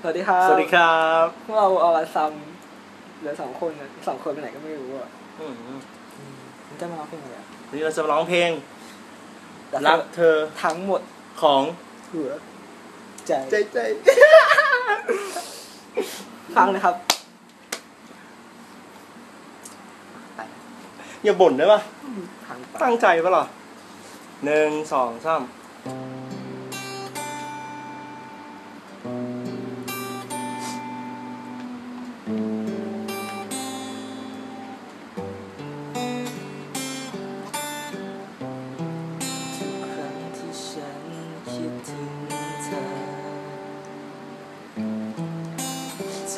สวัสดีครับสวัสดีครับพวกเราเอาซัมเหลือสองคนนะสองคนไปไหนก็ไม่รู้อะอืมมันจะมาร้องเพลงอะไรอะวันนี้เราจะมาร้องเพลงรักเธอทั้งหมดของหัวใจใจใจ ฟังเลยครับไปอย่าบ่นได้ปะทางไปตั้งใจปะล่ะหนึ่งสองสาม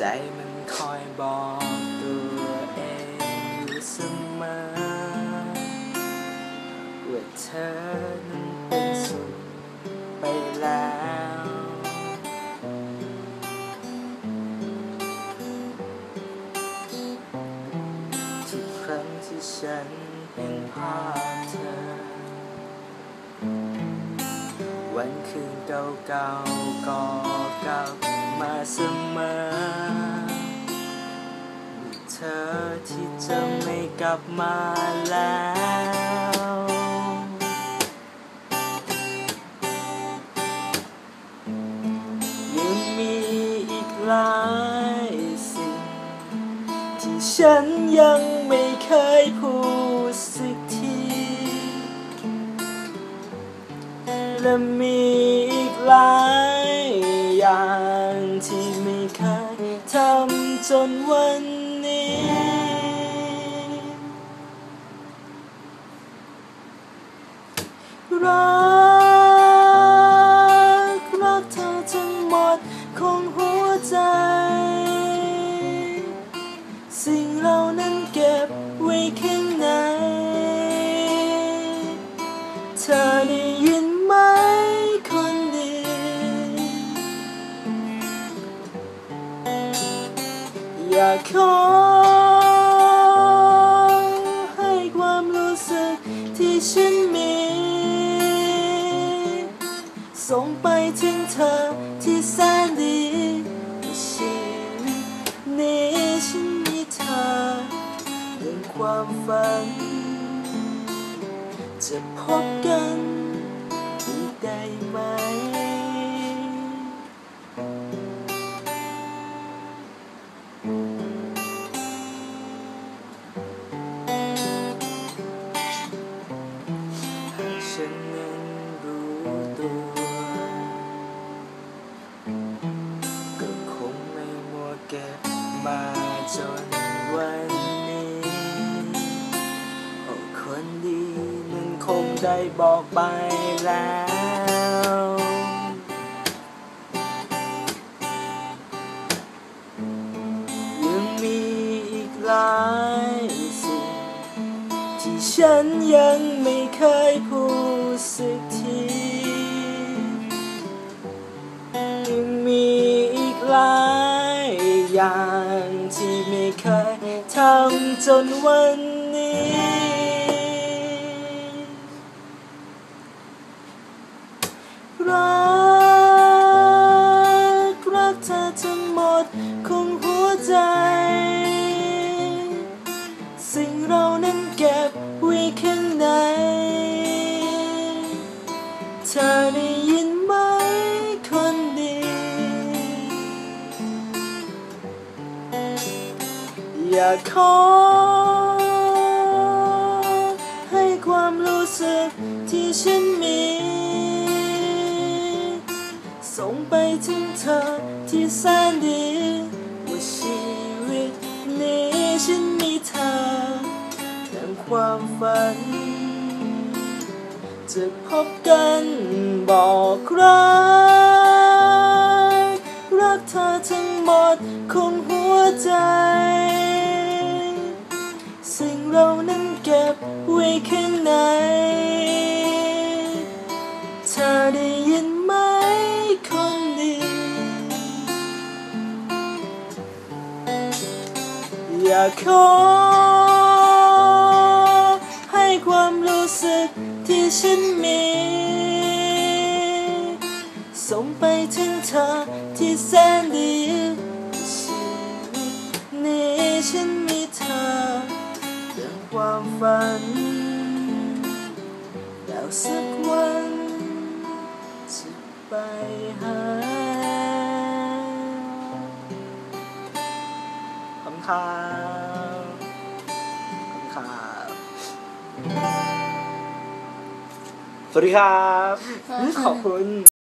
ใจมันคอยบอกตัวเองอยู่เสมอว่าเธอนั้นเป็นสุขไปแล้วทุกครั้งที่ฉันเห็นภาพเธอ วันคืนเก่าๆก็กลับมาเสมอมีเธอที่จะไม่กลับมาแล้วยังมีอีกหลายสิ่ง ที่ฉันยังไม่เคยพูดะมีอีกหลายอย่างที่ไม่เคยทำจนวันนี้ รัก รักเธอทั้งหมดของหัวใจ สิ่ง อยากขอให้ความรู้สึกที่ฉันมี ส่งไปถึงเธอที่แสนดีชีวิตนี้ฉันมีเธอเป็นความฝัน จะพบกัน ได้บอกไปแล้ว ยังมีอีกหลายสิ่งที่ฉันยังไม่เคยพูดสักทียังมีอีกหลายอย่างที่ไม่เคยทำจนวัน ทั้งหมดของหัวใจ สิ่งเรานั้นเก็บไว้ข้างใน เธอได้ยินไหมคนดี อยากขอ ให้ความรู้สึกที่ฉันมี ฝัน จะพบกันบอกรัก รักเธอทั้งหมดของหัวใจ สิ่งเรานั้นเก็บไว้ข้างในเธอได้ยินไหมคนดีอยากขอ สึกที่ฉันมี ส่งไปถึงเธอที่แสนดีชีวิตนี้ฉันมีเธอเรื่องความฝันแล้วสักวันจะไปหาคำถามคำถาม สวัสดีครับ ขอบคุณ